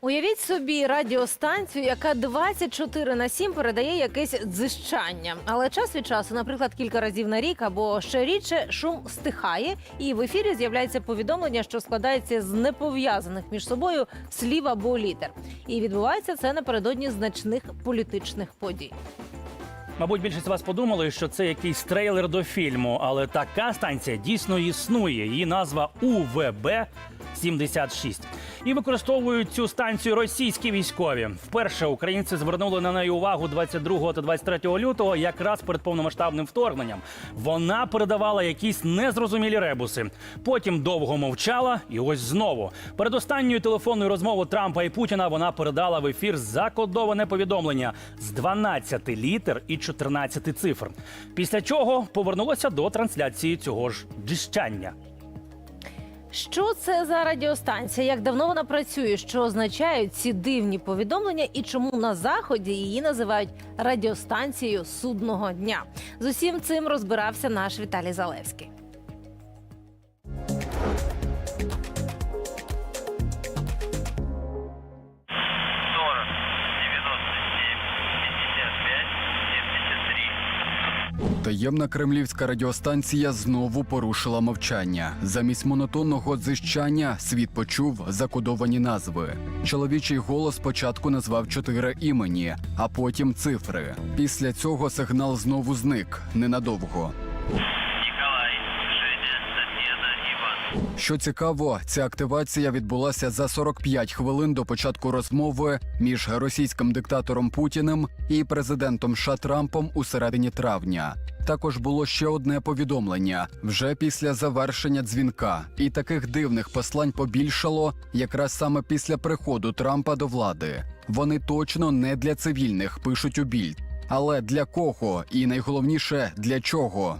Уявіть собі радіостанцію, яка 24 на 7 передає якесь дзижчання. Але час від часу, наприклад, кілька разів на рік або ще рідше, шум стихає, і в ефірі з'являється повідомлення, що складається з непов'язаних між собою слів або літер. І відбувається це напередодні значних політичних подій. Мабуть, більшість з вас подумали, що це якийсь трейлер до фільму, але така станція дійсно існує. Її назва УВБ 76 І використовують цю станцію російські військові. Вперше українці звернули на неї увагу 22 та 23 лютого, якраз перед повномасштабним вторгненням. Вона передавала якісь незрозумілі ребуси. Потім довго мовчала, і ось знову. Перед останньою телефонною розмовою Трампа і Путіна вона передала в ефір закодоване повідомлення з 12 літер і 14 цифр. Після чого повернулася до трансляції цього ж джищання. Що це за радіостанція? Як давно вона працює? Що означають ці дивні повідомлення, і чому на заході її називають радіостанцією судного дня? З усім цим розбирався наш Віталій Залевський. Таємна кремлівська радіостанція знову порушила мовчання. Замість монотонного дзищання світ почув закодовані назви. Чоловічий голос спочатку назвав чотири імені, а потім цифри. Після цього сигнал знову зник ненадовго. Що цікаво, ця активація відбулася за 45 хвилин до початку розмови між російським диктатором Путіним і президентом США Трампом у середині травня. Також було ще одне повідомлення вже після завершення дзвінка, і таких дивних послань побільшало якраз саме після приходу Трампа до влади. Вони точно не для цивільних, пишуть у більд. Але для кого і найголовніше для чого?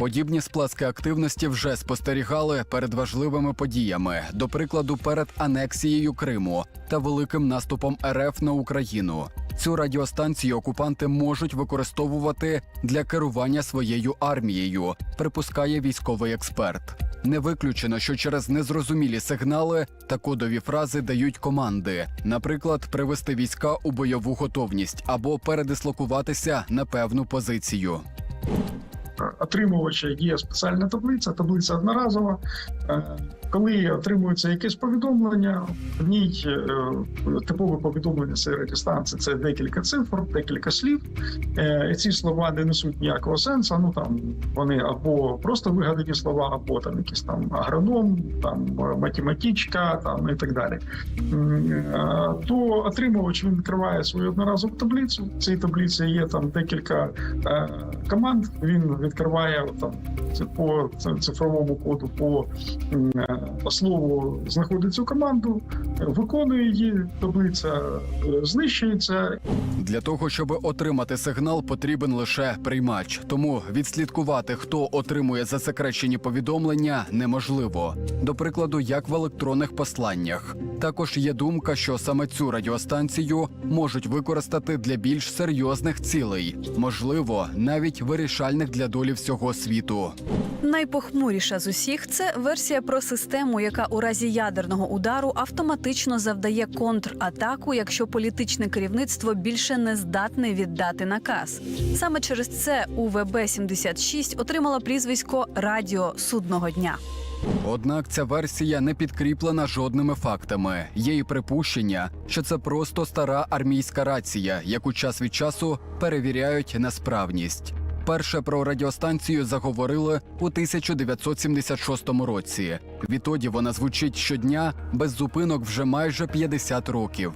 Подібні сплески активності вже спостерігали перед важливими подіями, до прикладу, перед анексією Криму та великим наступом РФ на Україну. Цю радіостанцію окупанти можуть використовувати для керування своєю армією, припускає військовий експерт. Не виключено, що через незрозумілі сигнали та кодові фрази дають команди, наприклад, привести війська у бойову готовність або передислокуватися на певну позицію. Отримувача є спеціальна таблиця, таблиця одноразова. Е, Коли отримується якесь повідомлення, в ній е, типове повідомлення цієї радіостанції це декілька цифр, декілька слів. Е, Ці слова не несуть ніякого сенсу. Ну там вони або просто вигадані слова, або там якийсь там агроном, там математичка, там і так далі. То отримувач він відкриває свою одноразову таблицю. В цій таблиці є там декілька команд. Він відкриває там по цифровому коду по, е, по слову знаходить цю команду, виконує її. Таблиця е, знищується, Для того, щоб отримати сигнал, потрібен лише приймач. Тому відслідкувати, хто отримує засекречені повідомлення, неможливо. До прикладу, як в електронних посланнях. Також є думка, що саме цю радіостанцію можуть використати для більш серйозних цілей, можливо, навіть вирішальних для долі всього світу. Найпохмуріша з усіх це версія про систему, яка у разі ядерного удару автоматично завдає контратаку, якщо політичне керівництво більше не здатне віддати наказ. Саме через це УВБ 76 отримала прізвисько Радіо судного дня. Однак ця версія не підкріплена жодними фактами. Є і припущення, що це просто стара армійська рація, яку час від часу перевіряють на справність. Перше про радіостанцію заговорили у 1976 році. Відтоді вона звучить щодня без зупинок вже майже 50 років.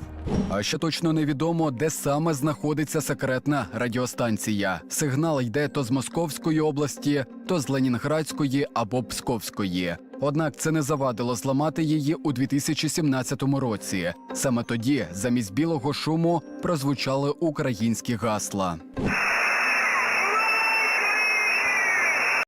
А ще точно невідомо, де саме знаходиться секретна радіостанція. Сигнал йде то з Московської області, то з Ленінградської або Псковської. Однак це не завадило зламати її у 2017 році. Саме тоді, замість білого шуму, прозвучали українські гасла.